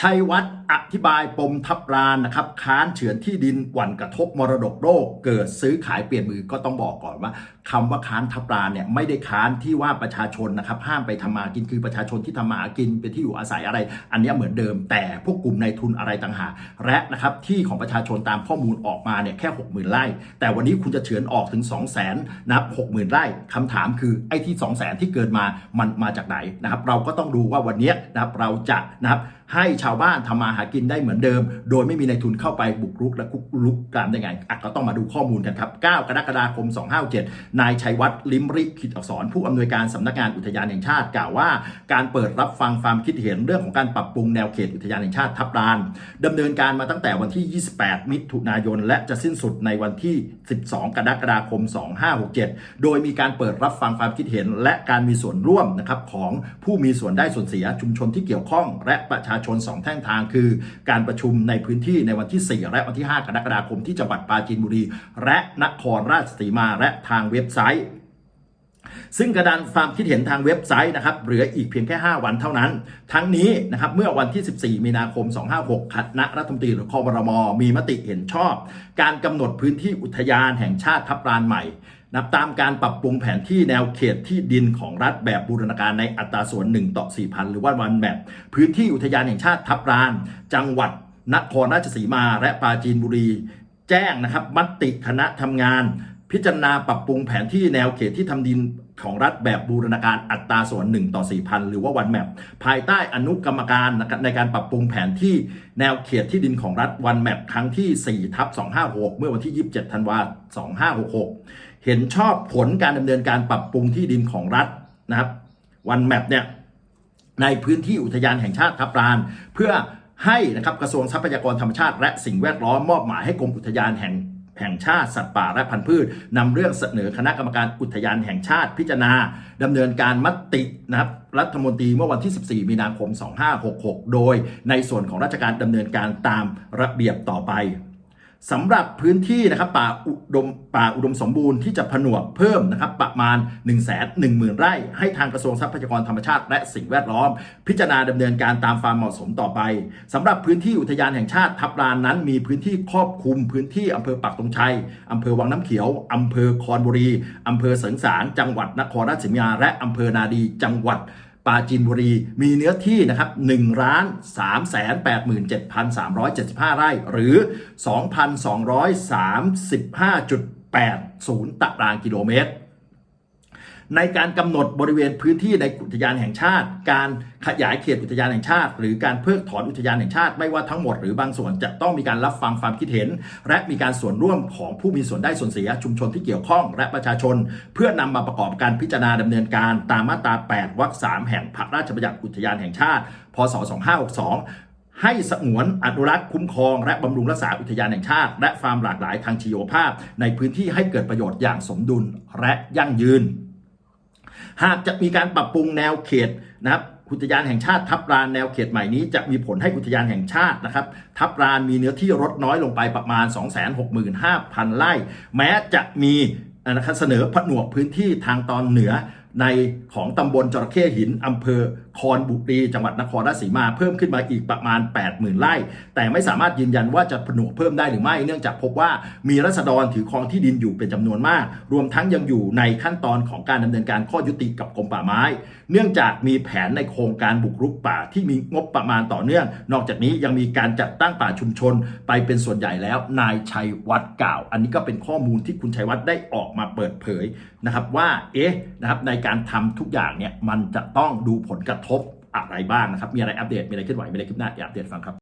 ชัยวัฒน์อธิบายปมทับลานนะครับค้านเฉือนที่ดินหวั่นกระทบมรดกโลกเกิดซื้อขายเปลี่ยนมือก็ต้องบอกก่อนว่าคำว่าค้านทับลานเนี่ยไม่ได้ค้านที่ว่าประชาชนนะครับห้ามไปทำมาหากินคือประชาชนที่ทำมาหากินเป็นที่อยู่อาศัยอะไร อันนี้เหมือนเดิมแต่พวกกลุ่มในทุนอะไรต่างหากและนะครับที่ของประชาชนตามข้อมูลออกมาเนี่ยแค่60,000ไร่แต่วันนี้คุณจะเฉือนออกถึง 2 0 0 0 0 0นะครับ60,000ไร่คำถามคือไอ้ที่ 2 0 0 0 0 0ที่เกินมามันมาจากไหนนะครับเราก็ต้องดูว่าวันนี้นะครับเราจะนะครับให้ชาวบ้านทำมาหากินได้เหมือนเดิม โดยไม่มีนายทุนเข้าไปบุกรุกและคุกรุกกามได้ไงอะก็ต้องมาดูข้อมูลกันครับ 9 กรกฎาคม 257 นายชัยวัฒน์ลิมริขิตอักษร ผู้อำนวยการสำนักงานอุทยานแห่งชาติกล่าวว่า การเปิดรับฟังความคิดเห็นเรื่องของการปรับปรุงแนวเขตอุทยานแห่งชาติทับลานดำเนินการมาตั้งแต่วันที่ 28 มิถุนายน และจะสิ้นสุดในวันที่ 12 กรกฎาคม 2567 โดยมีการเปิดรับฟังความคิดเห็น และการมีส่วนร่วมนะครับของผู้มีส่วนได้ส่วนเสียชุมชนที่เกี่ยวข้อง และประชาชน2 แท่งทางคือการประชุมในพื้นที่ในวันที่ 4 และวันที่ 5 กรกฎาคมที่จังหวัดปราจีนบุรี และนครราชสีมาและทางเว็บไซต์ ซึ่งกระดานความคิดเห็นทางเว็บไซต์นะครับเหลืออีกเพียงแค่ 5 วันเท่านั้น ทั้งนี้นะครับเมื่อวันที่ 14 มีนาคม 256คณะรัฐมนตรีหรือคอรมมีมติเห็นชอบ การกำหนดพื้นที่อุทยานแห่งชาติทับลานใหม่ นับตามการปรับปรุงแผนที่แนวเขตที่ดินของรัฐแบบบูรณาการในอัตราส่วน 1 ต่อ 4,000 หรือว่าวันแบบพื้นที่อุทยานแห่งชาติทับลาน จังหวัดนครราชสีมา และปราจีนบุรี แจ้งนะครับมติคณะทำงาน พิจารณาปรับปรุงแผนที่แนวเขตที่ทำดิน ของรัฐแบบบูรณาการอัตราส่วน 1 ต่อ 4,000 หรือว่าวันแมปภายใต้อนุกรรมการในการปรับปรุงแผนที่แนวเขตที่ดินของรัฐวันแมปครั้งที่4ทับ256 เมื่อวันที่ 27 ธันวาคม2566 เห็นชอบผลการดำเนินการปรับปรุงที่ดินของรัฐนะครับวันแมปเนี่ยในพื้นที่อุทยานแห่งชาติทับลาน เพื่อให้นะครับกระทรวงทรัพยากรธรรมชาติ และสิ่งแวดล้อมมอบหมายให้กรมอุทยานแห่ง แห่งชาติสัตว์ป่าและพันธุ์พืชนำเรื่องเสนอคณะกรรมการอุทยานแห่งชาติพิจารณาดำเนินการมตินะครับรัฐมนตรีเมื่อวันที่ 14 มีนาคม 2566 โดยในส่วนของราชการดำเนินการตามระเบียบต่อไป สำหรับพื้นที่นะครับป่าอุดมป่าอุดมสมบูรณ์ที่จะผนวกเพิ่มนะครับประมาณ 1 1 0 0 0 0 ไร่ ให้ทางกระทรวงทรัพยากรธรรมชาติ และสิ่งแวดล้อม พิจารณาดำเนินการตามความเหมาะสมต่อไปสำหรับพื้นที่อุทยานแห่งชาติทับลานนั้น มีพื้นที่ครอบคลุมพื้นที่อำเภอปักตงชัยอำเภอวังน้ำเขียวอำเภอคอนบุรีอำเภอเสริงสารจังหวัดนครราชสีมาและอำเภอนาดีจังหวัด ปราจีนบุรีมีเนื้อที่นะครับ1ล้าน3 8 7 3 7 5 ไร่ หรือ 2,235.80 ตารางกิโลเมตร ในการกำหนดบริเวณพื้นที่ในอุทยานแห่งชาติ การขยายเขตอุทยานแห่งชาติ หรือการเพิกถอนอุทยานแห่งชาติ ไม่ว่าทั้งหมดหรือบางส่วนจะต้องมีการรับฟังความคิดเห็น และมีการส่วนร่วมของผู้มีส่วนได้ส่วนเสียชุมชนที่เกี่ยวข้อง และประชาชน เพื่อนำมาประกอบการพิจารณาดำเนินการตามมาตรา 8 วรรค 3 แห่งพระราชบัญญัติอุทยานแห่งชาติ พศ 2562ให้สงวนอนุรักษ์คุ้มครอง และบำรุงรักษาอุทยานแห่งชาติ และความหลากหลายทางชีวภาพ ในพื้นที่ให้เกิดประโยชน์อย่างสมดุลและยั่งยืน หากจะมีการปรับปรุงแนวเขตนะครับอุทยานแห่งชาติทับลานแนวเขตใหม่นี้จะมีผลให้อุทยานแห่งชาตินะครับทับลานมีเนื้อที่ลดน้อยลงไปประมาณ 265,000 ไร่ แม้จะมีนะครับเสนอผนวกพื้นที่ทางตอนเหนือในของตำบลจระเข้หินอำเภอ คอนบุรีจังหวัดนครราชสีมาเพิ่มขึ้นมาอีกประมาณ 80,000ไร่แต่ไม่สามารถยืนยันว่าจะผนวกเพิ่มได้หรือไม่ เนื่องจากพบว่ามีรัษฎรถือครองที่ดินอยู่เป็นจำนวนมาก รวมทั้งยังอยู่ในขั้นตอนของการดำเนินการข้อยุติกับกรมป่าไม้ เนื่องจากมีแผนในโครงการบุกรุกป่าที่มีงบประมาณต่อเนื่อง นอกจากนี้ยังมีการจัดตั้งป่าชุมชน ไปเป็นส่วนใหญ่แล้วนายชัยวัฒน์กล่าว อันนี้ก็เป็นข้อมูลที่คุณชัยวัฒน์ได้ออกมาเปิดเผยนะครับว่าเอ๊ะนะครับในการทำทุกอย่างเนี่ยมันจะต้องดูผลกระทบอะไรบ้างนะครับ มีอะไรอัปเดต มีอะไรเคลื่อนไหว มีอะไรคืบหน้าอย่าอัปเดตฟังครับ